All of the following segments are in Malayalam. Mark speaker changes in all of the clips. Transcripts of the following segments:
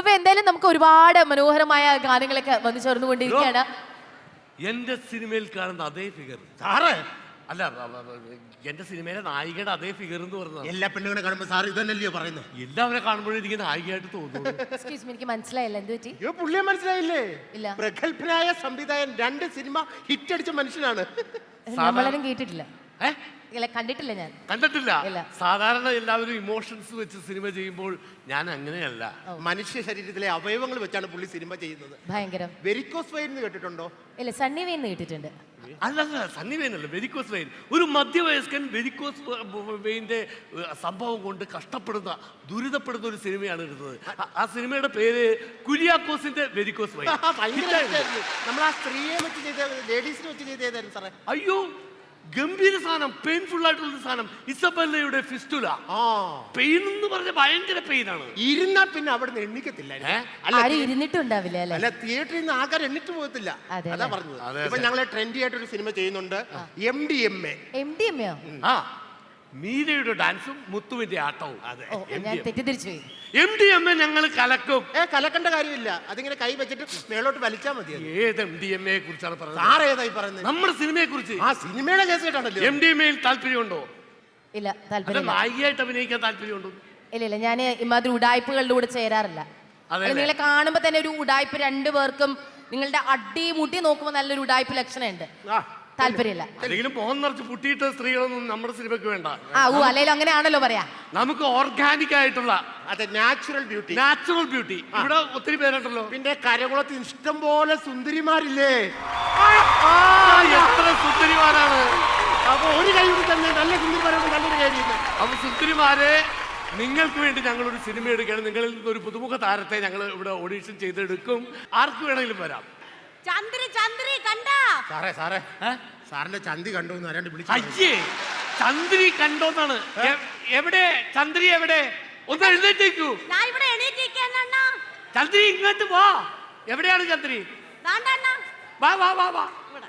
Speaker 1: അപ്പൊ എന്തായാലും നമുക്ക് ഒരുപാട് മനോഹരമായ ഗാനങ്ങളൊക്കെ വന്നു ചേർന്നുകൊണ്ടിരിക്കുകയാണ്.
Speaker 2: എന്റെ സിനിമയിൽ കാണുന്ന അതേ ഫിഗർ
Speaker 3: സാറ്
Speaker 2: അല്ല എന്റെ സിനിമയിലെ നായികയുടെ അതേ ഫിഗർ എന്ന് പറഞ്ഞത്
Speaker 3: എല്ലാ പെണ്ണുങ്ങളെ കാണുമ്പോ സാർ ഇതന്നല്ലയോ പറയുന്നത്.
Speaker 2: എല്ലാവരെ കാണുമ്പോഴും എനിക്ക് നായികയായിട്ട് തോന്നുന്നു.
Speaker 1: എക്സ്ക്യൂസ് എനിക്ക് മനസ്സിലായില്ല. എന്ത് പറ്റി?
Speaker 3: അയ്യോ പുള്ളിയെ മനസ്സിലായില്ലേ?
Speaker 1: ഇല്ല.
Speaker 3: പ്രഗത്ഭനായ സംവിധായകൻ രണ്ട് സിനിമ ഹിറ്റ് അടിച്ച മനുഷ്യനാണ്.
Speaker 1: നമ്മളാരും കേട്ടിട്ടില്ല.
Speaker 2: ഏ?
Speaker 1: ഇല്ല കണ്ടിട്ടില്ല ഞാൻ.
Speaker 2: കണ്ടിട്ടില്ല. സാധാരണ എല്ലാവരും ഇമോഷൻസ് വെച്ച് സിനിമ ചെയ്യുമ്പോൾ ഞാൻ അങ്ങനെയല്ല.
Speaker 3: മനുഷ്യ ശരീരത്തിലെ അവയവങ്ങൾ വെച്ചാണ് പുള്ളി സിനിമ ചെയ്യുന്നത്.
Speaker 1: ഭയങ്കരം.
Speaker 3: വെരിക്കോസ് വെയിൻ എന്ന് കേട്ടിട്ടുണ്ടോ?
Speaker 1: ഇല്ല സണ്ണി വൈൻ കേട്ടിട്ടുണ്ട്.
Speaker 2: അല്ല സണ്ണി വെയിൻ അല്ല വെരിക്കോസ് വെയിൻ ഒരു മധ്യവയസ്കൻ വെരിക്കോസ് വെയിന്റെ സംഭവം കൊണ്ട് കഷ്ടപ്പെടുന്ന ദുരിതപ്പെടുന്ന ഒരു സിനിമയാണ് എടുത്തത്. ആ- സിനിമയുടെ പേര് കുര്യാക്കോസിന്റെ വെരിക്കോസ് വെയിൻ
Speaker 3: നമ്മൾ ആ സ്ത്രീയെ വെച്ച് ചെയ്ത ലേഡീസിനെ വെച്ച് ചെയ്തതായിരുന്നു സാറേ.
Speaker 2: അയ്യോ ഗംഭീര സാധനം പെയിൻഫുൾ ആയിട്ടുള്ള സാധനം. ഇസബല്ലയുടെ ഫിസ്റ്റുല
Speaker 3: ആ.
Speaker 2: പെയിൻ എന്ന് പറഞ്ഞ ഭയങ്കര പെയിൻ ആണ്.
Speaker 3: ഇരുന്നാ പിന്നെ അവിടെ നിന്ന് എണ്ണിക്കത്തില്ല? അല്ല?
Speaker 1: ആരും ഇരുന്നിട്ടുണ്ടാവില്ല അല്ല?
Speaker 3: തിയേറ്ററിൽ നിന്ന് ആൾക്കാർ എണ്ണിട്ട് പോകത്തില്ല.
Speaker 1: അതാ
Speaker 3: പറഞ്ഞത്. ഇപ്പൊ ഞങ്ങൾ ട്രെൻഡി ആയിട്ട് ഒരു സിനിമ ചെയ്യുന്നുണ്ട് M D M A
Speaker 1: M D M A
Speaker 2: ആ. മീരയുടെ ഡാൻസും മുത്തുവിന്റെ ആട്ടവും. അതെ.
Speaker 1: ഞാൻ തെറ്റിദ്ധരിച്ചു
Speaker 2: എം ഡി എം എ ഞങ്ങൾ കലക്കും.
Speaker 3: ഏ കലക്കേണ്ട കാര്യമില്ല. അതിങ്ങനെ കൈ വെച്ചിട്ട് മേളോട്ട് വലിച്ചാൽ മതി.
Speaker 2: ഏത് എം ഡി എം എ കുറിച്ചാണ് പറയുന്നത്?
Speaker 3: സാർ ഏതായി പറയുന്നത്?
Speaker 2: നമ്മുടെ സിനിമയെ കുറിച്ച്.
Speaker 3: ആ സിനിമയുടെ കേസ് കേട്ടാണല്ലോ
Speaker 2: എം ഡി എം എയിൽ താല്പര്യമുണ്ടോ?
Speaker 1: ഇല്ല
Speaker 2: അല്ല
Speaker 1: താല്പര്യം
Speaker 2: നായികയായിട്ട് അഭിനയിക്കാൻ താല്പര്യമുണ്ടോ?
Speaker 1: ഇല്ല ഇല്ല ഞാൻ ഇമാതിരി ഉടായ്പകളുടെ കൂടെ ചേരാറില്ല.
Speaker 2: അതെ
Speaker 1: അല്ല, നിങ്ങളെ കാണുമ്പോ തന്നെ ഒരു ഉടായ്പ രണ്ടു പേർക്കും നിങ്ങളുടെ അടി മുട്ടി നോക്കുമ്പോ നല്ലൊരു ഉടായ്പ ലക്ഷണമുണ്ട്.
Speaker 3: ആ.
Speaker 1: താല്പര്യമില്ല.
Speaker 2: അല്ലെങ്കിലും മോഹൻ നിറച്ച് പുട്ടിയിട്ട സ്ത്രീകളൊന്നും നമ്മുടെ സിനിമയ്ക്ക് വേണ്ട.
Speaker 1: ആ ഓ അല്ലെങ്കിലും അങ്ങനെയാണല്ലോ പറയാ.
Speaker 2: നമുക്ക് ഓർഗാനിക് ആയിട്ടുള്ള
Speaker 3: അതെ നാച്ചുറൽ ബ്യൂട്ടി
Speaker 2: നാച്ചുറൽ ബ്യൂട്ടി ഇവിടെ ഒത്തിരി പേരുണ്ടല്ലോ.
Speaker 3: പിന്നെ കരകുളത്ത് ഇഷ്ടം പോലെ സുന്ദരിമാരില്ലേ?
Speaker 2: ആ, എത്ര സുന്ദരിമാരാണ്.
Speaker 3: അപ്പൊ ഒരു കൈ കൂടി തന്നെ നല്ല സുന്ദരിമാരോട് നല്ലൊരു കാര്യം
Speaker 2: അപ്പൊ സുന്ദരിമാരെ നിങ്ങൾക്ക് വേണ്ടി ഞങ്ങൾ ഒരു സിനിമ എടുക്കുകയാണ്. നിങ്ങളിൽ നിന്ന് ഒരു പുതുമുഖ താരത്തെ ഞങ്ങൾ ഇവിടെ ഓഡീഷൻ ചെയ്തെടുക്കും. ആർക്ക് വേണമെങ്കിലും വരാം.
Speaker 4: ചന്ദ്രി ചന്ദ്രി കണ്ടാ?
Speaker 3: സാറേ സാറേ.
Speaker 2: ഏ?
Speaker 3: സാറിന്റെ ചന്തി കണ്ടു എന്ന് അറിയാണ്ട് വിളിച്ചു
Speaker 2: അയ്യേ ചന്ദ്രി കണ്ടോന്നാണ് എ- എവിടെ? ചന്ദ്രി എവിടെ? ഒന്ന് എഴുന്നേറ്റേക്കൂ.
Speaker 4: ഞാൻ ഇവിടെ എണീറ്റിരിക്കാനണ്ണ
Speaker 2: ചന്ദ്രി ഇങ്ങോട്ട് വാ. എവിടെയാണ് ചന്ദ്രി? വാ വാ വാ വാ.
Speaker 4: ഇവിടെ.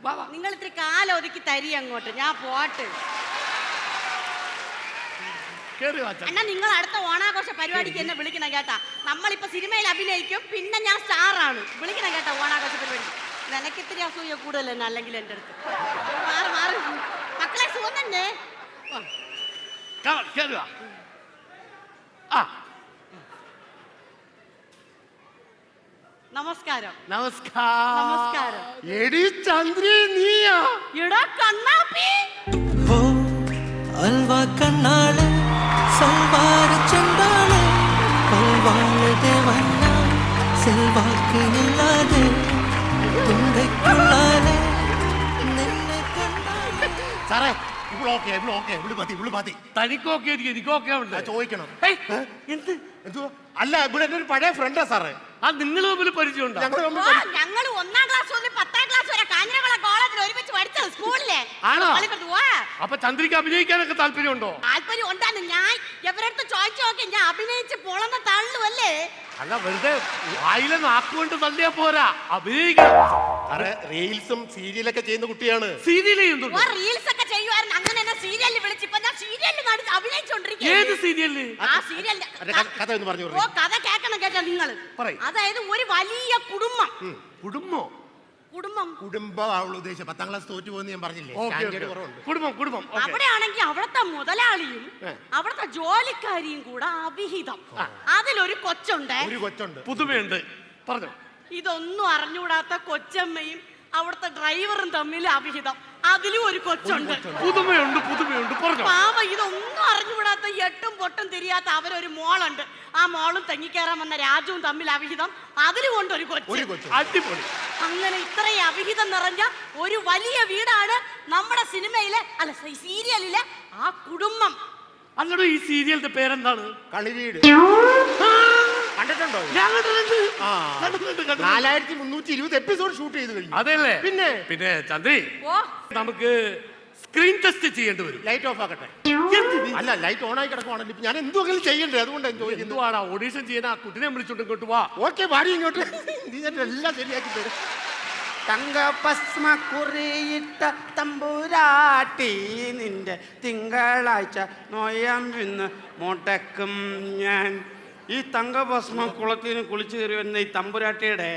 Speaker 2: വാ വാ.
Speaker 4: നിങ്ങൾ ഇത്തിരി കാലം ഒതുക്കി തരി അങ്ങോട്ട്. ഞാൻ പോട്ട്
Speaker 2: കേറി
Speaker 4: അണ്ണാ നിങ്ങൾ അടുത്ത ഓണാഘോഷ പരിപാടിക്ക് എന്നെ വിളിക്കണം കേട്ടാ. നമ്മളിപ്പോ സിനിമയിൽ അഭിനയിക്കും പിന്നെ ഞാൻ സ്റ്റാറാണ്. വിളിക്കണം കേട്ടാ ഓണാഘോഷ പരിപാടി. നിനക്ക് ഇത്തിരി അസൂയ കൂടുതൽ തന്നെ അല്ലെങ്കിൽ എന്റെ അടുത്ത്. മാറി മാറി. മക്കളെ സുഖം തന്നെ. ഓ,
Speaker 2: കാ- കേറി വാ. ആ.
Speaker 4: നമസ്കാരം.
Speaker 2: നമസ്കാരം.
Speaker 4: നമസ്കാരം.
Speaker 3: എടി ചന്ദ്രി നീയാ?
Speaker 4: എടാ കണ്ണാപ്പി.
Speaker 5: ഓ അൽവാ കണ്ടാലേ
Speaker 3: ഓക്കെ ഇവിടെ ഓക്കെ ഇവിടെ മതി ഇവിടെ മതി.
Speaker 2: തനിക്കൊക്കെ എനിക്ക് എനിക്കൊക്കെ ഉണ്ട്.
Speaker 3: ആ, ചോദിക്കണം.
Speaker 2: എന്ത്?
Speaker 3: എന്തുവാ? അല്ല ഇവിടെ എന്റെ ഒരു പഴയ ഫ്രണ്ടാ സാറേ.
Speaker 2: ആ നിങ്ങൾ തമ്മിൽ പരിചയമുണ്ടോ?
Speaker 3: ഞങ്ങൾ തമ്മിൽ
Speaker 4: ഓ ഒന്നാം ക്ലാസ് മുതൽ പത്താം ക്ലാസ് വരെ കാഞ്ഞിരകുള കോളേജിൽ ഒരുമിച്ച് പഠിച്ചത് സ്കൂളിലെ.
Speaker 2: ആണോ?
Speaker 4: കളിപ്പത്ത് വാ.
Speaker 2: അപ്പൊ ചന്ദ്രിക്ക് അഭിനയിക്കാനൊക്കെ താല്പര്യമുണ്ടോ?
Speaker 4: താല്പര്യം ഉണ്ടാണ് ഞാൻ എവരടുത്ത് ചോദിച്ചു നോക്കി ഞാൻ അഭിനയിച്ച് പൊളന്ന തള്ളുവല്ലേ
Speaker 2: അല്ല വെറുതെ വായിലെ നാക്കുകൊണ്ട് തള്ളിയാ പോരാ. അഭിനയിക്കണം.
Speaker 3: റീൽസും സീരിയലൊക്കെ ചെയ്യുന്ന കുട്ടിയാണ്.
Speaker 2: സീരിയൽ ചെയ്യുന്നുണ്ട്.
Speaker 4: റീൽസ് ഒക്കെ ചെയ്യുമായിരുന്നു അങ്ങനെ എന്നെ സീരിയലിൽ വിളിച്ച് ഇപ്പൊ ഞാൻ സീരിയലിൽ കാണിച്ച്
Speaker 2: ഏത് സീരിയലിൽ?
Speaker 4: ആ സീരിയലിൽ
Speaker 3: അതെ, കഥ- കഥ ഒന്ന് പറഞ്ഞു
Speaker 4: ഓ കഥ കേൾക്കണം കേട്ടോ നിങ്ങൾ
Speaker 2: പറയ്.
Speaker 4: അതായത് ഒരു വലിയ കുടുംബം.
Speaker 2: കുടുംബോ?
Speaker 4: കുടുംബം.
Speaker 3: കുടുംബം അവൾ ഉദ്ദേശിച്ച പത്താം ക്ലാസ് തോറ്റു പോകുന്ന ഞാൻ പറഞ്ഞില്ലേ?
Speaker 2: ഓക്കെ
Speaker 3: സ്റ്റാൻഡേർഡ് കുറവുണ്ട്.
Speaker 2: കുടുംബം കുടുംബം. okay.
Speaker 4: അവിടെ ആണെങ്കിൽ അവിടുത്തെ മുതലാളിയും
Speaker 2: ഏ.
Speaker 4: അവിടുത്തെ ജോലിക്കാരിയും കൂടെ അവിഹിതം. അതിലൊരു കൊച്ചുണ്ട്.
Speaker 3: ഒരു കൊച്ചുണ്ട്.
Speaker 2: പുതുമയുണ്ട്. പറഞ്ഞോ.
Speaker 4: ഇതൊന്നും അറിഞ്ഞുകൂടാത്ത കൊച്ചമ്മയും അവിടുത്തെ ഡ്രൈവറും തമ്മിൽ അഭിഹിതം അതിലും ഒരു കൊച്ചുണ്ട്.
Speaker 2: പുതുമയുണ്ട് പുതുമയുണ്ട്. പറഞ്ഞോ.
Speaker 4: പാവ ഇതൊന്നും അറിഞ്ഞുകൂടാത്ത എട്ടും പൊട്ടും തിരിയാത്ത അവരൊരു മോളുണ്ട്. ആ മോളും തെങ്ങിക്കേറാൻ വന്ന രാജുവും തമ്മിൽ അവിഹിതം. അതിലും കൊണ്ട് ഒരു കൊച്ചു.
Speaker 3: കൊച്ചു.
Speaker 2: അടിപൊളി.
Speaker 4: അങ്ങനെ ഇത്രയും അവിഹിതം നിറഞ്ഞ ഒരു വലിയ വീടാണ് നമ്മുടെ സിനിമയിലെ അല്ല സീരിയലിലെ ആ കുടുംബം.
Speaker 2: അല്ലടോ ഈ സീരിയലിന്റെ പേരെന്താണ്?
Speaker 3: കളിവീട് കണ്ടിട്ടുണ്ടോ
Speaker 2: ഞാൻ കണ്ടിട്ടുണ്ട്.
Speaker 3: ആ.
Speaker 2: കണ്ടിട്ടുണ്ട്, കണ്ടിട്ടുണ്ട്.
Speaker 3: നാലായിരത്തി മുന്നൂറ്റി ഇരുപത് എപ്പിസോഡ് ഷൂട്ട് ചെയ്ത് കഴിഞ്ഞു
Speaker 2: അതെല്ലേ?
Speaker 3: പിന്നെ?
Speaker 2: പിന്നെ ചന്ദ്രി
Speaker 4: ഓ.
Speaker 2: നമുക്ക് സ്ക്രീൻ ടെസ്റ്റ് ചെയ്യേണ്ടി വരും.
Speaker 3: ലൈറ്റ് ഓഫ് ആക്കട്ടെ. അല്ല ലൈറ്റ് ഓൺ ആയി കിടക്കുവാണല്ലോ. ഇപ്പൊ ഞാൻ എന്തെങ്കിലും ചെയ്യണ്ടേ? അതുകൊണ്ട് ചോദിക്കുന്നത്.
Speaker 2: എന്തുവാടാ ഓഡീഷൻ ചെയ്യുന്ന ആ കുട്ടിനെ വിളിച്ചോണ്ട് ഇങ്ങോട്ട് വാ.
Speaker 3: ഓക്കെ പാടി ഇങ്ങോട്ട്. നീ ഞാൻ എല്ലാം ശരിയാക്കി തരും.
Speaker 6: തങ്ക ഭസ്മ കുറിയിട്ട തമ്പുരാട്ടി നിന്റെ തിങ്കളാഴ്ച നോയമ്പിന്ന് മുടക്കും ഞാൻ. ഈ തങ്കഭസ്മം കുളത്തിന് കുളിച്ചു കയറി ഈ തമ്പുരാട്ടിയുടെ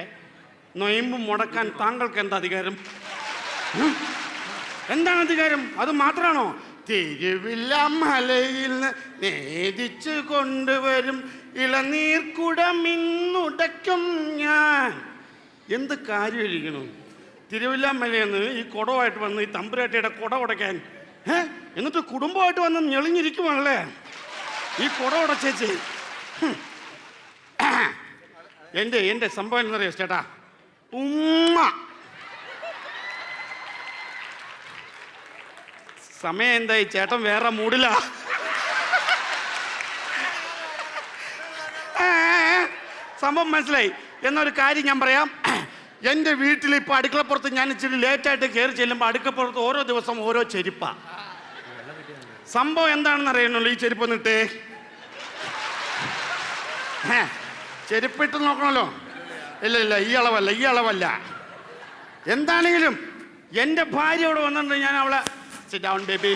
Speaker 6: നൊയമ്പ് മുടക്കാൻ താങ്കൾക്ക് എന്താ അധികാരം? എന്താണ് അധികാരം? അത് മാത്രമാണോ തിരുവില്ല മലയിൽ നേദിച്ചു കൊണ്ടുവരും ഇളനീർക്കുടമിന്നുടയ്ക്കും ഞാൻ. എന്ത് കാര്യമായിരിക്കണം? തിരുവില്ലാമലയെന്ന് ഈ കുടമായിട്ട് വന്ന് ഈ തമ്പുരാട്ടിയുടെ കുട ഉടയ്ക്കാൻ ഏ എന്നിട്ട് കുടുംബമായിട്ട് വന്ന് ഞെളിഞ്ഞിരിക്കുവാണല്ലേ? ഈ കുട ഉടച്ചേച്ച്. എന്റെ എന്റെ സംഭവം എന്നറിയോ ചേട്ടാ? ഉമ്മ. സമയം എന്തായി? ചേട്ടൻ വേറെ മൂടില്ല സംഭവം മനസ്സിലായി. എന്നൊരു കാര്യം ഞാൻ പറയാം. എന്റെ വീട്ടിൽ ഇപ്പോൾ അടുക്കളപ്പുറത്ത് ഞാൻ ഇച്ചിരി ലേറ്റായിട്ട് കയറി ചെല്ലുമ്പോൾ അടുക്കപ്പുറത്ത് ഓരോ ദിവസം ഓരോ ചെരുപ്പാ. സംഭവം എന്താണെന്ന് അറിയണല്ലോ ഈ ചെരുപ്പ് എന്നിട്ട് ചെരുപ്പിട്ട് നോക്കണല്ലോ. ഇല്ല ഇല്ല ഈ അളവല്ല ഈ അളവല്ല. എന്താണെങ്കിലും എന്റെ ഭാര്യ അവിടെ വന്നിട്ടുണ്ട് ഞാൻ അവളെ സിറ്റ് ഡൗൺ ബേബി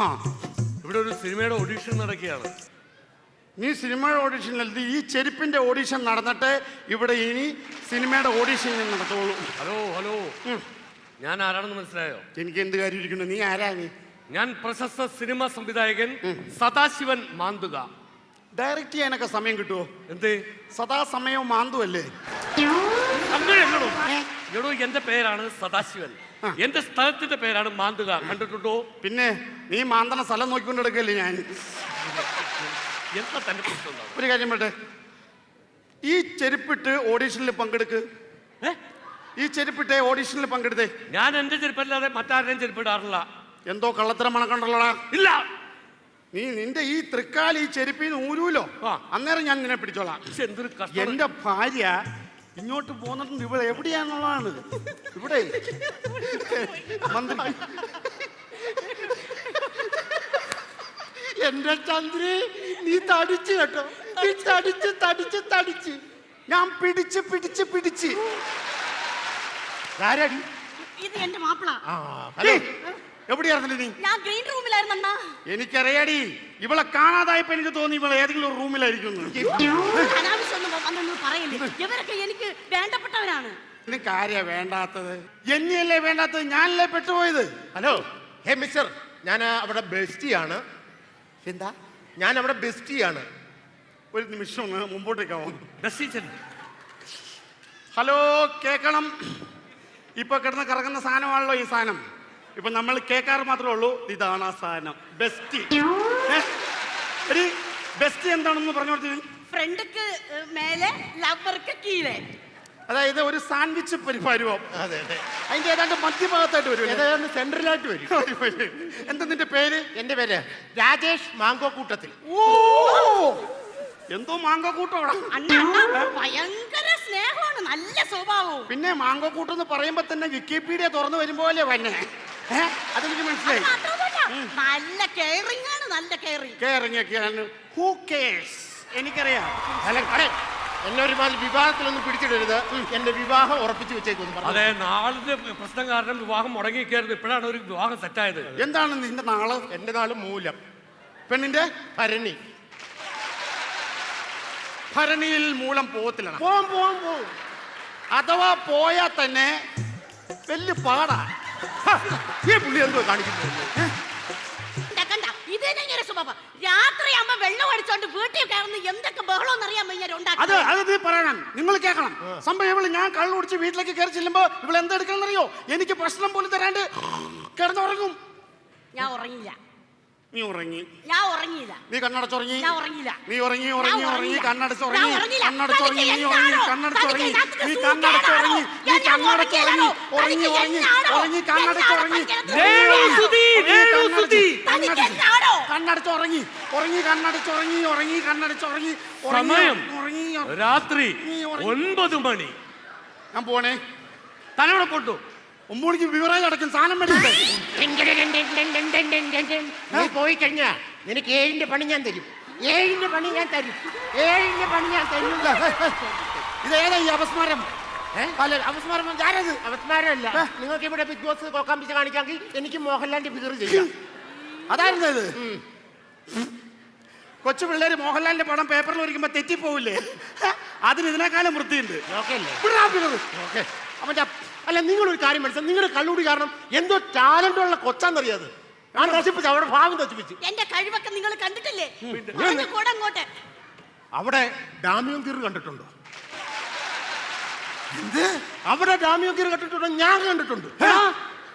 Speaker 6: ആ.
Speaker 2: ഇവിടെ ഒരു സിനിമയുടെ ഓഡീഷൻ നടക്കുകയാണ്.
Speaker 6: നീ സിനിമയുടെ ഓഡീഷനിൽ ഈ ചെരുപ്പിന്റെ ഓഡീഷൻ നടന്നിട്ട് ഇവിടെ ഇനി സിനിമയുടെ ഓഡീഷൻ ഞാൻ നടത്തുള്ളൂ.
Speaker 2: Hello hello. ഞാൻ ആരാണെന്ന് മനസ്സിലായോ?
Speaker 6: എനിക്ക് എന്ത് കാര്യം ഇരിക്കുന്നു? നീ ആരാ നീ?
Speaker 2: ഞാൻ പ്രശസ്ത സിനിമ സംവിധായകൻ സദാശിവൻ മാന്തുക.
Speaker 6: ഡയറക്റ്റ് ചെയ്യാനൊക്കെ സമയം കിട്ടുമോ
Speaker 2: സദാ
Speaker 6: സദാസമയവും മാന്തുമല്ലേ
Speaker 2: അങ്ങനെയല്ലടോ എടോ എന്റെ പേരാണ് സദാശിവൻ. എന്റെ സ്ഥലത്തിന്റെ പേരാണ് മാന്തുക. കണ്ടിട്ടുണ്ടോ?
Speaker 6: പിന്നെ നീ മാന്തണ സ്ഥലം നോക്കിക്കൊണ്ട് എടുക്കല്ലേ ഞാൻ?
Speaker 2: എന്താ തന്നെ പ്രശ്നം? ഉണ്ടാവും
Speaker 6: ഒരു കാര്യം പറ്റേ ഈ ചെരുപ്പിട്ട് ഓഡീഷനിൽ പങ്കെടുക്ക്.
Speaker 2: ഏ?
Speaker 6: ഈ ചെരുപ്പിട്ടെ ഓഡിഷനിൽ പങ്കെടുത്തേ.
Speaker 2: ഞാൻ എന്റെ ചെരുപ്പല്ലാതെ മറ്റാരുടെയും ചെരുപ്പിടാറില്ല.
Speaker 6: എന്തോ കള്ളത്തരം മണക്കണ്ടല്ലോടാ
Speaker 2: ഇല്ല.
Speaker 6: നീ നിന്റെ ഈ തൃക്കാൽ ഈ ചെരുപ്പിൽ നിന്ന് ഊരൂലോ അന്നേരം ഞാൻ നിന്നെ പിടിച്ചോളാം.
Speaker 2: എന്തൊരു
Speaker 6: എന്റെ ഭാര്യ ഇങ്ങോട്ട് പോന്നിട്ടുണ്ട് ഇവിടെ എവിടെയാന്നുള്ളതാണ്. ഇവിടെ. മന്ത്രി. എന്റെ ചന്ദ്രി നീ തടിച്ച് കേട്ടോ. നീ തടിച്ച് തടിച്ച് തടിച്ച്. ഞാൻ പിടിച്ച് പിടിച്ച് പിടിച്ച്. ആരാടി
Speaker 4: ഇത് എന്റെ മാപ്പിള.
Speaker 6: ഹലോ. എവിടെയായിരുന്നു നീ?
Speaker 4: ഞാൻ ഗ്രീൻ റൂമിലായിരുന്നു അണ്ണാ.
Speaker 6: എനിക്കറിയാടി ഇവളെ കാണാതായപ്പോ എനിക്ക് തോന്നി ഇവളെ ഏതെങ്കിലും ഒരു റൂമിലായിരിക്കും
Speaker 4: അനാവശ്യമൊന്നും വന്നൊന്നും പറയില്ലേ. ഇവരൊക്കെ എനിക്ക് വേണ്ടപ്പെട്ടവരാണ്.
Speaker 6: നിനക്ക് ആരെയാ വേണ്ടാത്തത്? എന്നെയല്ലേ വേണ്ടാത്തത്? ഞാനല്ലേ പെട്ടുപോയത്?
Speaker 3: ഹലോ. ഹേ മിസ്റ്റർ ഞാൻ അവിടെ ബെസ്റ്റിയാണ്.
Speaker 6: എന്താ?
Speaker 3: ഞാൻ അവിടെ ബെസ്റ്റിയാണ്.
Speaker 6: ഒരു നിമിഷം ഒന്ന് മുമ്പോട്ടേക്കാവോ ഹലോ കേക്കണം. ഇപ്പൊ കിടന്ന് കറങ്ങുന്ന സാധനമാണല്ലോ ഈ സാധനം. ഇപ്പൊ നമ്മൾ കേൾക്കാറ് മാത്രമേ ഉള്ളൂ. ഇതാണ് ആ സാധനം. ബെസ്റ്റ്. ഒരു ബെസ്റ്റ് എന്താണെന്ന് പറഞ്ഞു കൊടുത്തത്
Speaker 4: ഫ്രണ്ടിക്ക് മേലെ ലവർക്ക് കീഴെ.
Speaker 6: അതായത് ഒരു സാൻഡ്വിച്ച് പരിപാടിയോ?
Speaker 3: അതെ അതെ.
Speaker 6: അതിന്റെ ഏതാണ്ട് മധ്യഭാഗത്തായിട്ട് വരും
Speaker 3: ഏതാണ്ട് സെൻട്രലായിട്ട് വരും.
Speaker 6: എന്താ നിന്റെ പേര്?
Speaker 3: എന്റെ പേര് രാജേഷ് മാങ്കോ കൂട്ടത്തിൽ
Speaker 6: ഓ! എന്തോ മാങ്ക കൂട്ടോടാ
Speaker 4: അണ്ണ അണ്ണ ഭയങ്കര സ്നേഹമാണ് നല്ല സ്വഭാവവും.
Speaker 6: പിന്നെ മാങ്കോ കൂട്ടം എന്ന് പറയുമ്പോ തന്നെ വിക്കിപീഡിയ തുറന്നു വരുമ്പോലെ വന്നെ? അതെനിക്ക് മനസ്സിലായി.
Speaker 4: മാത്രമല്ല നല്ല കെയറിംഗ് ആണ് നല്ല കെയറിംഗ്
Speaker 6: കേറിങ്ങൊക്കെയാണ് ഹൂ കേഴ്സ് എനിക്കറിയാം.
Speaker 3: അല്ല അടേ എന്നെ ഒരുമാതിരി വിവാഹത്തിലൊന്നും പിടിച്ചിടരുത്. എന്റെ വിവാഹം ഉറപ്പിച്ചു വെച്ചേക്കൊന്നും പറഞ്ഞു.
Speaker 2: അതെ നാളിന്റെ പ്രശ്നം കാരണം വിവാഹം മുടങ്ങിയിരിക്കായിരുന്നു ഇപ്പോഴാണ് ഒരു വിവാഹം സെറ്റായത്
Speaker 6: എന്താണ് നിന്റെ നാൾ?
Speaker 3: എന്റെ നാൾ മൂലം.
Speaker 6: പെണ്ണിന്റെ?
Speaker 3: ഭരണി.
Speaker 6: ഭരണിയിൽ മൂലം പോകത്തില്ല പോവും പോവും പോവും. അഥവാ പോയാൽ തന്നെ വലിയ പാടാ.
Speaker 3: ഈ പുള്ളി എന്തോ
Speaker 4: കാണിക്കുന്നു. രാത്രിയാകുമ്പോ വെള്ളം അടിച്ചോണ്ട് വീട്ടിൽ കയറുന്ന എന്തൊക്കെ ബഹളം വയ്യ
Speaker 6: അത് അത് നീ പറയണം. നിങ്ങൾ കേൾക്കണം. സംഭവം ഇവൾ ഞാൻ കള്ളു കുടിച്ച് വീട്ടിലേക്ക് കയറി ചെല്ലുമ്പോ ഇവൾ എന്തെടുക്കണമെന്നറിയോ എനിക്ക് ഭക്ഷണം പോലും തരാണ്ട് കിടന്നുറങ്ങും.
Speaker 4: ഞാൻ ഉറങ്ങില്ല.
Speaker 6: നീ ഉറങ്ങി.
Speaker 4: ഞാൻ ഉറങ്ങിയില്ല.
Speaker 6: നീ കണ്ണടച്ചുറങ്ങി.
Speaker 4: ഞാൻ ഉറങ്ങിയില്ല.
Speaker 6: നീ ഉറങ്ങി ഉറങ്ങി ഉറങ്ങി. കണ്ണടച്ചുറങ്ങി കണ്ണടച്ചുറങ്ങി നീ ഉറങ്ങി? കണ്ണടച്ചുറങ്ങി നീ കണ്ണടച്ചുറങ്ങി നീ കണ്ണടച്ചുറങ്ങി ഉറങ്ങി ഉറങ്ങി ഉറങ്ങി കണ്ണടച്ചുറങ്ങി? കണ്ണടച്ചുറങ്ങി ഉറങ്ങി കണ്ണടച്ചുറങ്ങി ഉറങ്ങി കണ്ണടച്ചുറങ്ങി ഉറങ്ങി,
Speaker 2: സമയം
Speaker 6: ഉറങ്ങി
Speaker 2: രാത്രി. ഒൻപത് മണി.
Speaker 6: ഞാൻ പോണേ.
Speaker 2: തലവിടെ പൊട്ടു.
Speaker 6: ഒമ്പത് മണിക്ക് വിവറായി അടക്കും സാധനം മേടിക്കട്ടെ.
Speaker 3: നീ പോയി കഴിഞ്ഞാ നിനക്ക് ഏഴിന്റെ പണി ഞാൻ തരും. ഏഴിന്റെ പണി ഞാൻ തരും. ഏഴിന്റെ പണി ഞാൻ തരും.
Speaker 6: ഇത് ഏതാ ഈ അപസ്മാരം?
Speaker 3: അല്ല അവസ്മാരം ആരത്? അപസ്മാരമല്ല. നിങ്ങൾക്ക് ഇവിടെ ബിഗ് ബോസ് കോക്കാമ്പിച്ച് കാണിക്കാമെങ്കിൽ എനിക്ക് മോഹൻലാലിന്റെ ഫിഗർ ചെയ്യാം.
Speaker 6: അതായിരുന്നു ഇത്. കൊച്ചു പിള്ളേര് മോഹൻലാലിന്റെ പടം പേപ്പറിൽ ഒരിക്കുമ്പോ തെറ്റിപ്പോവില്ലേ? അതിന് ഇതിനേക്കാളും വൃത്തിയുണ്ട്.
Speaker 3: ഓക്കെ അല്ലേ
Speaker 6: വിടാ
Speaker 3: അവന്റെ അല്ല നിങ്ങളൊരു കാര്യം മനസ്സിലായി നിങ്ങളുടെ കള്ളുകൂടി കാരണം എന്തോ ടാലന്റ് ഉള്ള കൊച്ചാന്നറിയാത് ഞാൻ നശിപ്പിച്ചു അവിടെ ഭാവം നശിപ്പിച്ചു
Speaker 4: എന്റെ കഴിവൊക്കെ നിങ്ങൾ കണ്ടിട്ടില്ലേ കൂടെ അങ്ങോട്ട്
Speaker 3: അവിടെ ഡാമിയും തീർ കണ്ടിട്ടുണ്ടോ എന്ത് അവിടെ ഡാമിയും തീർ കണ്ടിട്ടുണ്ടോ ഞാൻ കണ്ടിട്ടുണ്ട്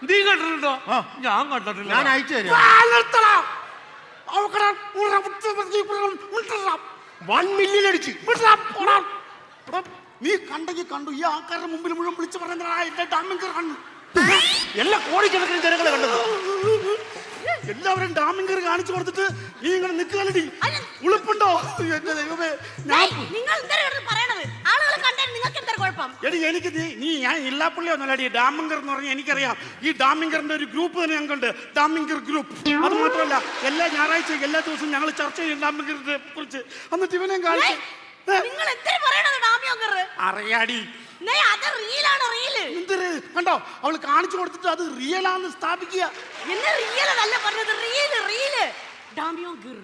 Speaker 2: നീ കണ്ടിട്ടുണ്ടോ ഞാൻ കണ്ടിട്ടില്ല
Speaker 3: ഞാൻ അയച്ചു തരാം വൺ മില്യൺ അടിച്ച്
Speaker 6: നീ കണ്ടെങ്കിൽ കണ്ടു. ഈ ആൾക്കാരുടെ മുമ്പിൽ മുഴുവൻ വിളിച്ചു പറഞ്ഞു കണ്ണു എല്ലാ കോടിക്കണക്കിന് ജനങ്ങളെ കണ്ടത്. എല്ലാവരും ഡാമിങ്കർ കാണിച്ചു കൊടുത്തിട്ട് നീ ഇങ്ങനെ നിൽക്കാനടി ഉളുപ്പുണ്ടോ? എന്റെ ദൈവമേ ഞാൻ എടി എനിക്ക് നീ ഞാൻ ഇല്ലാപ്പള്ളി ഒന്നല്ലടി. ഡാമിങ്കർ എന്ന് പറഞ്ഞാൽ എനിക്കറിയാം. ഈ ഡാമിങ്കറിന്റെ ഒരു ഗ്രൂപ്പ് തന്നെ ഞങ്ങൾക്കുണ്ട്. ഡാമിങ്കർ ഗ്രൂപ്പ്. അത് മാത്രമല്ല എല്ലാ ഞായറാഴ്ചയും എല്ലാ ദിവസവും ഞങ്ങൾ ചർച്ച ചെയ്യും ഡാമിങ്കറിനെ കുറിച്ച്. എന്നിട്ട് ഇവനെ കാണിച്ചു
Speaker 4: നിങ്ങൾ എന്തിനു പറയണത്
Speaker 6: അറിയാടി.
Speaker 4: അത് റീലാണ് റീൽ
Speaker 6: എന്തൊരു കണ്ടോ? അവൾ കാണിച്ചു കൊടുത്തിട്ട് അത് റിയൽ ആണെന്ന് സ്ഥാപിക്കുക.
Speaker 4: എന്നെ റിയൽ അല്ല പറഞ്ഞത്. റീൽ റീൽ ഡാമിയോങ്കർ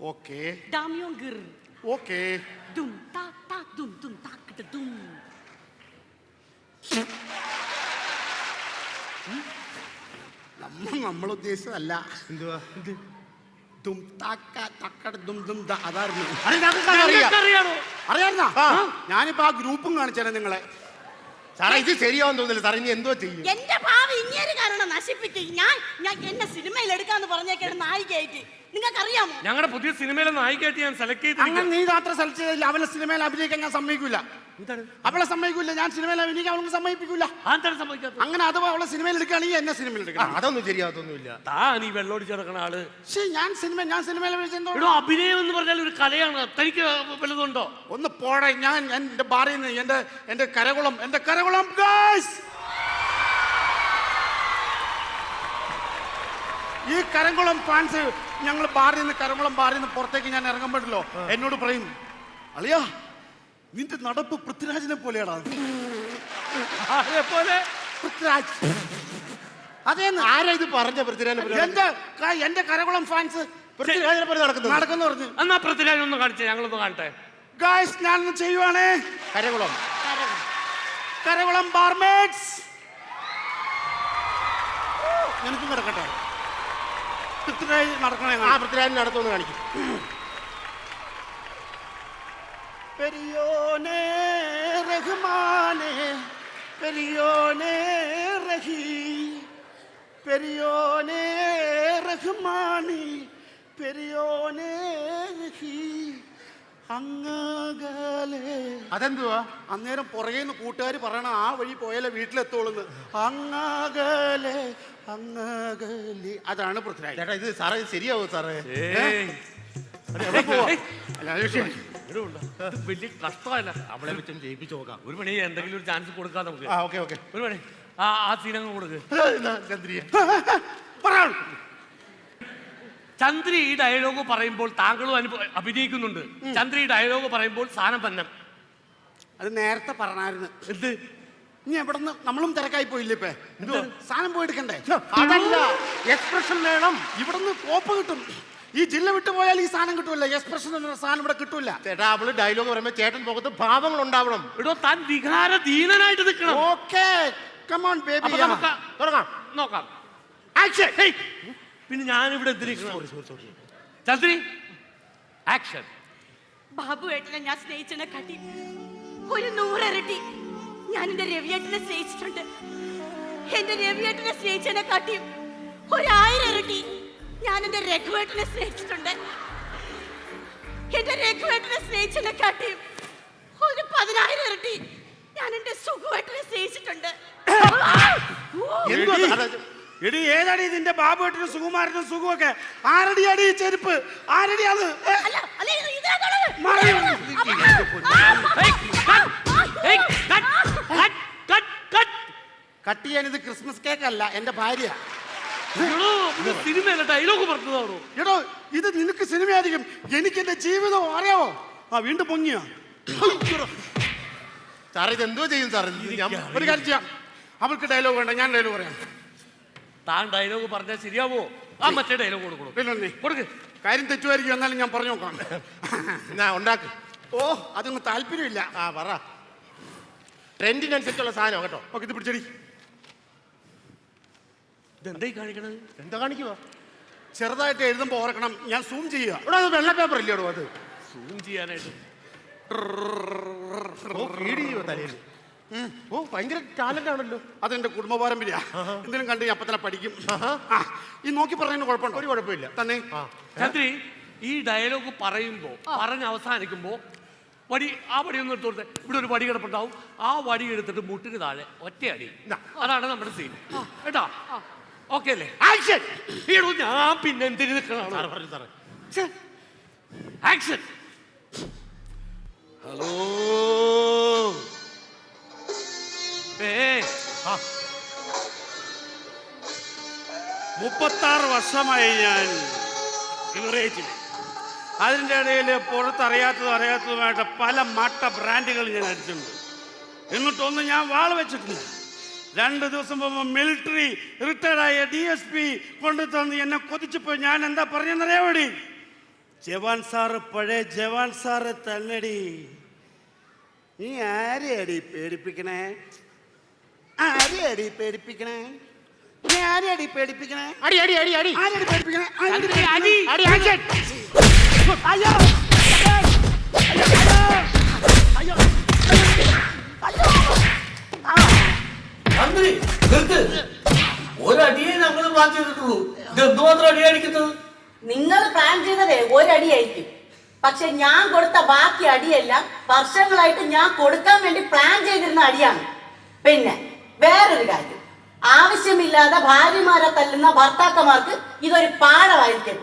Speaker 6: ഓക്കെ. ഓക്കെ.
Speaker 4: ദും താ താ ദും ദും താക്കിട്ട് ദും.
Speaker 6: നമ്മൾ നമ്മൾ ഉദ്ദേശിച്ചതല്ല. എന്തുവാ? ദും താക്ക തക്കട ദും ദും ദ അതായിരുന്നു.
Speaker 2: അറിയാണോ
Speaker 6: അറിയായിരുന്നാ? ഞാനിപ്പോ ആ ഗ്രൂപ്പും കാണിച്ചാലും നിങ്ങളെ.
Speaker 3: സാറേ ഇത് ശരിയാവും തോന്നില്ല സാറേ ഇനി എന്തോ ചെയ്യും?
Speaker 4: എന്റെ ഭാവി ഇങ്ങനെ കാരണം നശിപ്പിക്കും ഞാൻ ഞാൻ എന്നെ സിനിമയിൽ എടുക്കാന്ന് പറഞ്ഞേക്കാണ് നായികയായിട്ട്. നിങ്ങൾക്കറിയാമോ?
Speaker 2: ഞങ്ങളുടെ പുതിയ സിനിമയിലെ നായികയായിട്ട് ഞാൻ സെലക്ട്
Speaker 6: അങ്ങനെ
Speaker 2: ചെയ്തിരിക്കുന്നു
Speaker 6: നീ യാത്ര സെലക്ട് ചെയ്തില്ല അവനെ സിനിമയിൽ അഭിനയിക്കാൻ ഞാൻ സമ്മതിക്കൂല. അവളെ സമ്മതിക്കൂല ഞാൻ സിനിമയിൽ അഭിനയിക്കാൻ അവൾക്ക് സമ്മതിപ്പിക്കൂല. അങ്ങനെ അഥവാ അവളെ സിനിമയിൽ എടുക്കുകയാണെങ്കിൽ എന്നെ സിനിമയിൽ എടുക്കണം.
Speaker 3: അതൊന്നും ശരിയാവത്തൊന്നുമില്ല
Speaker 2: താ നീ വെള്ളോടിച്ച് നടക്കണ
Speaker 6: ആൾ. ഞാൻ സിനിമ ഞാൻ സിനിമയിൽ
Speaker 2: എടോ അഭിനയം എന്ന് പറഞ്ഞാൽ ഒരു കലയാണ്. തനിക്ക് വലുതുണ്ടോ
Speaker 6: ഒന്ന് പോടെ ഞാൻ എന്റെ ഭാര്യയിൽ നിന്ന് എന്റെ എന്റെ കരകുളം എന്റെ കരകുളം ഈ കരംകുളം ഫാൻസ് ഞങ്ങൾ ബാറിൽ നിന്ന് കരംകുളം ബാറിൽ നിന്ന് പുറത്തേക്ക് ഞാൻ ഇറങ്ങുമ്പോഴല്ലോ എന്നോട് പറയും അളിയാ നിന്റെ നടപ്പ് പൃഥ്വിരാജിനെ പോലെയാടാ
Speaker 2: പോലെ?
Speaker 6: പൃഥ്വിരാജ്. അതേന്ന്
Speaker 3: ആരാ ഇത് പറഞ്ഞ പൃഥ്വിരാജിനെ പോലെ?
Speaker 6: എന്റെ ക- എന്റെ കരകുളം ഫാൻസ്
Speaker 3: പൃഥ്വിരാജിനെ പോലെ നടക്കുന്നത്
Speaker 6: നടക്കുന്നു പറഞ്ഞു.
Speaker 2: എന്നാ പൃഥ്വിരാജ് ഒന്ന് കാണിച്ചേ ഞങ്ങളൊന്ന് കാണട്ടെ.
Speaker 6: ഗായ്സ് ഞാനൊന്ന് ചെയ്യുവാണേ.
Speaker 3: കരകുളം.
Speaker 6: കരകുളം ബാർമേഡ്സ് നിനക്കും കിടക്കട്ടെ പൃഥ്വിരാജ് നടക്കണേ.
Speaker 3: ആ പൃഥ്വിരാജിനെ നടത്തുമെന്ന് കാണിക്കും.
Speaker 6: പെരിയോനെ റഹ്മാനെ പെരിയോനെ റഹീ പെരിയോനെ റഹ്മാനി പെരിയോനെ റഹീ അങ്ങകലെ.
Speaker 3: അതെന്തുവാ?
Speaker 6: അന്നേരം പുറകെ നിന്ന് കൂട്ടുകാർ പറയണ ആ വഴി പോയാലേ വീട്ടിലെത്തോളുന്ന് അങ്ങകലെ അങ്ങകലി. അതാണ് പൃഥ്വിരാജ്.
Speaker 3: ചേട്ടാ ഇത് സാറേ ശരിയാവോ സാറേ?
Speaker 6: അതെ. അല്ല,
Speaker 2: വലിയ കഷ്ടമല്ല
Speaker 3: അവളെ വെച്ചും ജയിപ്പിച്ച് നോക്കാം.
Speaker 2: ഒരു മണി എന്തെങ്കിലും ഒരു ചാൻസ് കൊടുക്കാം നമുക്ക്.
Speaker 3: ആ ഓക്കെ ഓക്കെ.
Speaker 2: ഒരു മണി. ആ ആ സീനങ്ങ് കൊടുക്ക്.
Speaker 3: ചന്ദ്രിയ.
Speaker 2: ചന്ദ്രി ഈ ഡയലോഗ് പറയുമ്പോൾ താങ്കളും അനുഭവ അഭിനയിക്കുന്നുണ്ട്. ചന്ദ്രി ഈ ഡയലോഗ് പറയുമ്പോൾ സാധനം പന്നം
Speaker 6: അത് നേരത്തെ പറഞ്ഞായിരുന്നു.
Speaker 2: എന്ത്?
Speaker 6: ഇനി എവിടെ നിന്ന് നമ്മളും തിരക്കായി പോയില്ലേ ഇപ്പൊ?
Speaker 2: എന്തോ?
Speaker 6: സാധനം പോയി എടുക്കണ്ടേ?
Speaker 3: അതല്ല എക്സ്പ്രഷൻ വേണം.
Speaker 6: ഇവിടുന്ന് കോപ്പ് കിട്ടും. ഈ ജില്ല വിട്ടു പോയാൽ ഈ സാധനം കിട്ടൂല. എക്സ്പ്രഷൻ എന്ന സാധനം ഇവിടെ കിട്ടൂല.
Speaker 3: ചേട്ടാ അവൾ ഡയലോഗ് പറയുമ്പോ ചേട്ടൻ മുഖത്ത് ഭാവങ്ങൾ ഉണ്ടാവണം.
Speaker 2: ഇടോ താൻ വികാരധീനനായിട്ട് നിൽക്കണം.
Speaker 6: ഓക്കെ കമോൺ ബേബി
Speaker 2: നമുക്ക്
Speaker 3: തുടങ്ങാം.
Speaker 2: നോക്കാം. ആക്ഷൻ പിന്നെ ഞാനിവിടെ എന്തിരിക്കണം ചന്ദ്രി. ആക്ഷൻ
Speaker 4: ബാബു ഏട്ടനെ ഞാൻ സ്നേഹിച്ചതിനെ കാട്ടി. ഒരു നൂറിരട്ടി ഞാൻ എന്റെ രവിയേട്ടനെ സ്നേഹിച്ചിട്ടുണ്ട്. എന്റെ രവിയേട്ടനെ സ്നേഹിച്ചതിനെ കാട്ടി. ഒരു ആയിരം ഇരട്ടി ഞാൻ എന്റെ രഘുവേട്ടനെ സ്നേഹിച്ചിട്ടുണ്ട്. എന്റെ രഘുവേട്ടനെ സ്നേഹിച്ചതിനെ കാട്ടി ഒരു പതിനായിരം ഇരട്ടി ഞാൻ എന്റെ സുഖുവേട്ടനെ സ്നേഹിച്ചിട്ടുണ്ട്.
Speaker 3: എന്തുവാ?
Speaker 6: എടി ഏതടി ഇതിന്റെ ബാബുവേട്ടനും സുകുമാരനും സുഖമൊക്കെ? ആരടി ഈ ചെരുപ്പ്? ആരടി ഏ,
Speaker 4: അല്ല അല്ല ഇത് ഇതിനകത്തുള്ളത്.
Speaker 6: മാറി. കട്ട് ചെയ്യാൻ ഇത് ക്രിസ്മസ് കേക്ക് അല്ല എന്റെ ഭാര്യ.
Speaker 2: സിനിമയല്ല ഡയലോഗ് പറഞ്ഞതാണോ
Speaker 6: എടോ ഇത് നിനക്ക് സിനിമയായിരിക്കും. എനിക്ക് എന്റെ ജീവിതം അറിയാവോ? ആ വീണ്ടും പൊങ്ങിയാ.
Speaker 3: സാറേ ഇത് എന്തോ ചെയ്യും സാറേ? ഇത് ഞാൻ
Speaker 6: ഒരു കാര്യം ചെയ്യാം. അവൾക്ക് ഡയലോഗ് വേണ്ട ഞാൻ ഡയലോഗ് പറയാം.
Speaker 2: താൻ ഡയലോഗ് പറഞ്ഞാൽ ശരിയാവോ? ആ മറ്റേ ഡയലോഗ് കൊടുക്കണം
Speaker 6: പിന്നെ
Speaker 2: കൊടുക്ക്.
Speaker 6: കാര്യം തെറ്റുമായിരിക്കും എന്നാലും ഞാൻ പറഞ്ഞു നോക്കാം.
Speaker 3: ഞാൻ ഉണ്ടാക്ക്.
Speaker 6: ഓ അതൊന്നും താല്പര്യമില്ല.
Speaker 3: ആ പറ. ട്രെൻഡിനനുസരിച്ചുള്ള സാധനം കേട്ടോ.
Speaker 6: ഓക്കെ ഇത് പിടിച്ചടി.
Speaker 2: ഇതെന്തായി കാണിക്കണത്?
Speaker 3: എന്താ കാണിക്കുവാ?
Speaker 6: ചെറുതായിട്ട് എഴുതുമ്പോൾ ഓർക്കണം. ഞാൻ സൂം ചെയ്യുക.
Speaker 3: ഇവിടെ അത് വെള്ള പേപ്പർ ഇല്ലയോ അത്?
Speaker 2: സൂം ചെയ്യാനായിട്ട്.
Speaker 3: ഓ ഫീഡ് ചെയ്യുവോ തലയിൽ ഓ ഭയങ്കര ടാലന്റ് ആണല്ലോ.
Speaker 6: അതെന്റെ കുടുംബ പാരമ്പര്യ. എന്തിനും കണ്ട് ഞാൻ അപ്പത്തന്നെ പഠിക്കും. ആ ഈ നോക്കി പറയുന്ന കുഴപ്പമുണ്ടോ?
Speaker 3: ഒരു കുഴപ്പമില്ല.
Speaker 6: തന്നെ.
Speaker 2: ചന്ദ്രി ഈ ഡയലോഗ് പറയുമ്പോ പറഞ്ഞ് അവസാനിക്കുമ്പോ വടി ആ വടി ഒന്ന് എടുത്തു കൊടുത്തേ ഇവിടെ ഒരു വടി കിടപ്പുണ്ടാവും ആ വടി എടുത്തിട്ട് മുട്ടിന് താഴെ ഒറ്റയടി.
Speaker 3: ഇതാ.
Speaker 2: അതാണ് നമ്മുടെ സീൻ കേട്ടോ ഓക്കെ അല്ലേ
Speaker 3: ആക്ഷൻ
Speaker 2: എടോ ഞാൻ പിന്നെ എന്തിനു നിൽക്കണം
Speaker 3: പറഞ്ഞു സാറേ.
Speaker 2: Action
Speaker 6: hello.
Speaker 2: ഏ
Speaker 3: ആ.
Speaker 6: മുപ്പത്താറ് വർഷമായി ഞാൻ ബിവറേജിൽ അതിന്റെ ഇടയിൽ പുറത്തറിയാത്തതും അറിയാത്തതുമായിട്ട് പല മട്ട ബ്രാൻഡുകൾ ഞാൻ അടിച്ചിട്ടുണ്ട്. എന്നിട്ടൊന്നും ഞാൻ വാൾ വെച്ചിട്ടില്ല. രണ്ട് ദിവസം മുമ്പ് മിലിറ്ററി റിട്ടയർഡായ ഡി എസ് പി കൊണ്ടു തന്ന് എന്നെ കൊതിച്ചപ്പോൾ ഞാൻ എന്താ പറഞ്ഞെന്നറിയാവടി? ജവാൻ സാറ് പഴയ ജവാൻ സാറ് തല്ലടി നീ ആരെയടി പേടിപ്പിക്കണേ? ആരെയടി പേടിപ്പിക്കണേ? നീ ആരെയടി പേടിപ്പിക്കണേ?
Speaker 3: അടി അടി അടി അടി.
Speaker 6: ആരെയടി പേടിപ്പിക്കണേ? ആരെയടി
Speaker 2: അടി അടി.
Speaker 3: അടി ആക്ഷൻ
Speaker 6: അയ്യോ.
Speaker 7: തന്ത്രി നിർത്ത്. ഒരടിയെ നമ്മൾ പ്ലാൻ ചെയ്തിട്ടുള്ളൂ. ഇത് എന്തുമാത്രം അടിയടിക്കുന്നത്
Speaker 4: നിങ്ങൾ പ്ലാൻ ചെയ്തതേ ഒരടിയായിരിക്കും. പക്ഷെ ഞാൻ കൊടുത്ത ബാക്കി അടിയെല്ലാം വർഷങ്ങളായിട്ട് ഞാൻ കൊടുക്കാൻ വേണ്ടി പ്ലാൻ ചെയ്തിരുന്ന അടിയാണ്. പിന്നെ വേറൊരു കാര്യം. ആവശ്യമില്ലാതെ ഭാര്യമാരെ തല്ലുന്ന ഭർത്താക്കന്മാർക്ക് ഇതൊരു പാഠമായിരിക്കും.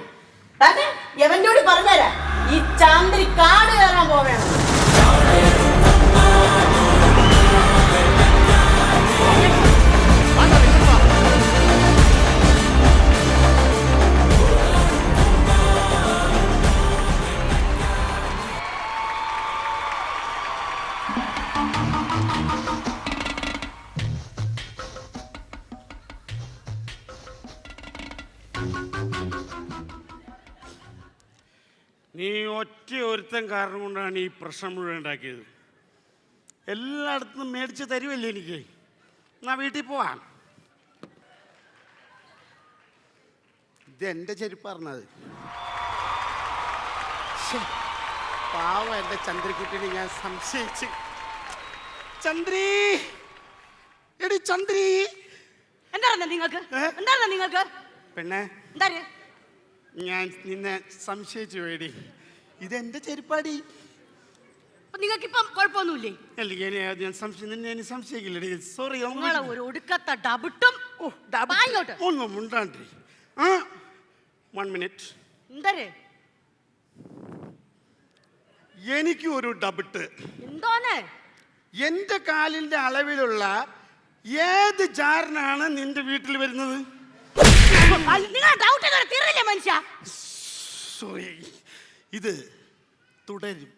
Speaker 4: തന്നെ എവന്റെ കൂടി പറഞ്ഞുതരാം. ഈ ചാന്ദ്രി കാട് കയറാൻ പോവേണം.
Speaker 6: നീ ഒറ്റ ഒരുത്തൻ കാരണം കൊണ്ടാണ് ഈ പ്രശ്നം മുഴുവൻ ഉണ്ടാക്കിയത്. എല്ലായിടത്തും മേടിച്ച് തരുമല്ലേ എനിക്ക്? എന്നാ വീട്ടിൽ പോവാം. ഇത് എന്റെ പറഞ്ഞത് പാവ എന്റെ ചന്ദ്രക്കുട്ടിനെ ഞാൻ സംശയിച്ച്. ചന്ദ്രി! എടി ചന്ദ്രി!
Speaker 4: എന്താണെന്ന് നിങ്ങൾക്ക്?
Speaker 6: ഏ?
Speaker 4: നിങ്ങൾക്ക്?
Speaker 6: പെണ്ണേ ഞാൻ നിന്നെ സംശയിച്ചു വേടി. ഇതെന്റെ ചെരുപ്പാടി?
Speaker 4: കുഴപ്പമൊന്നുമില്ലേ?
Speaker 6: അല്ലെങ്കിൽ ഞാൻ സംശയം നിന്നെ ഇനി സംശയിക്കില്ലടി. സോറി
Speaker 4: നിങ്ങളെ ഒരു ഒടുക്കത്തെ ഡബിട്ടും
Speaker 6: ഒന്നും ആ വൺ മിനിറ്റ്
Speaker 4: എന്തരേ?
Speaker 6: എനിക്ക് ഒരു ഡബിട്ട്.
Speaker 4: എന്തോന്ന്?
Speaker 6: എന്റെ കാലിന്റെ അളവിലുള്ള ഏത് ജാറിനാണ് നിന്റെ വീട്ടിൽ വരുന്നത്?
Speaker 4: നിങ്ങൾ ഡൗട്ട് ഇതുവരെ തീർന്നില്ലേ മനുഷ്യ?
Speaker 6: സോറി ഇത് തുടരും.